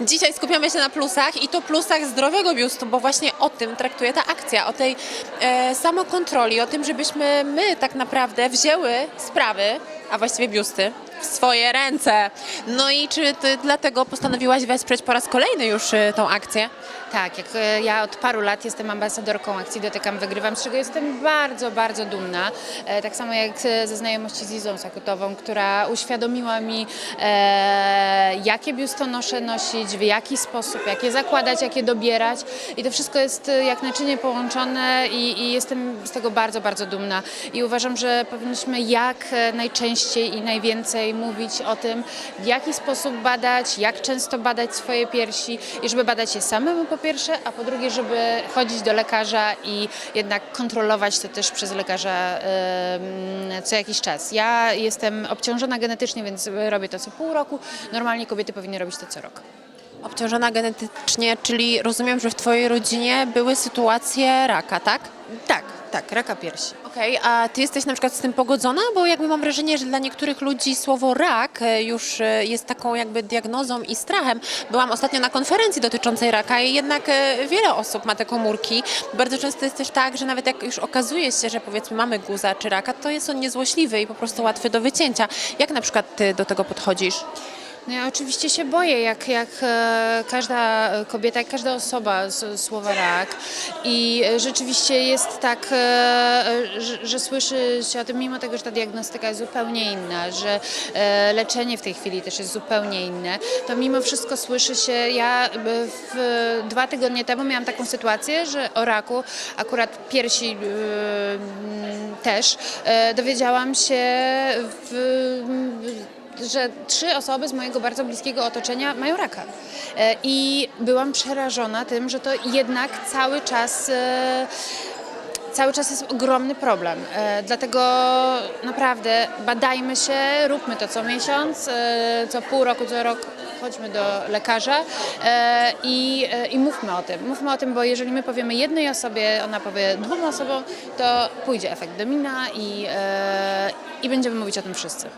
Dzisiaj skupiamy się na plusach i to plusach zdrowego biustu, bo właśnie o tym traktuje ta akcja, o tej e, samokontroli, o tym, żebyśmy my tak naprawdę wzięły sprawy, a właściwie biusty, w swoje ręce. No i czy ty dlatego postanowiłaś wesprzeć po raz kolejny już e, tą akcję? Tak, jak e, ja od paru lat jestem ambasadorką akcji Dotykam Wygrywam, z czego jestem bardzo, bardzo dumna. E, Tak samo jak e, ze znajomości z Izą Sakutową, która uświadomiła mi, e, jakie biustonosze nosić, w jaki sposób, jakie zakładać, jakie dobierać. I to wszystko jest jak naczynie połączone i, i jestem z tego bardzo, bardzo dumna. I uważam, że powinniśmy jak najczęściej i najwięcej mówić o tym, w jaki sposób badać, jak często badać swoje piersi i żeby badać je samemu po pierwsze, a po drugie, żeby chodzić do lekarza i jednak kontrolować to też przez lekarza co jakiś czas. Ja jestem obciążona genetycznie, więc robię to co pół roku. Normalnie kobiety powinny robić to co rok. Obciążona genetycznie, czyli rozumiem, że w twojej rodzinie były sytuacje raka, tak? Tak, tak, raka piersi. Okej, a ty jesteś na przykład z tym pogodzona? Bo jakby mam wrażenie, że dla niektórych ludzi słowo rak e, już e, jest taką jakby diagnozą i strachem. Byłam ostatnio na konferencji dotyczącej raka i jednak e, wiele osób ma te komórki. Bardzo często jest też tak, że nawet jak już okazuje się, że powiedzmy mamy guza czy raka, to jest on niezłośliwy i po prostu łatwy do wycięcia. Jak na przykład ty do tego podchodzisz? No ja oczywiście się boję, jak, jak e, każda kobieta, jak każda osoba słowa rak. I rzeczywiście jest tak, e, że, że słyszy się o tym, mimo tego, że ta diagnostyka jest zupełnie inna, że e, leczenie w tej chwili też jest zupełnie inne, to mimo wszystko słyszy się, ja dwa tygodnie temu miałam taką sytuację, że o raku, akurat piersi też, dowiedziałam się w że trzy osoby z mojego bardzo bliskiego otoczenia mają raka. E, I byłam przerażona tym, że to jednak cały czas. e, Cały czas jest ogromny problem. E, Dlatego naprawdę badajmy się, róbmy to co miesiąc, co pół roku, co rok chodźmy do lekarza i, i mówmy o tym. Mówmy o tym, bo jeżeli my powiemy jednej osobie, ona powie dwóm osobom, to pójdzie efekt domina i, i będziemy mówić o tym wszyscy.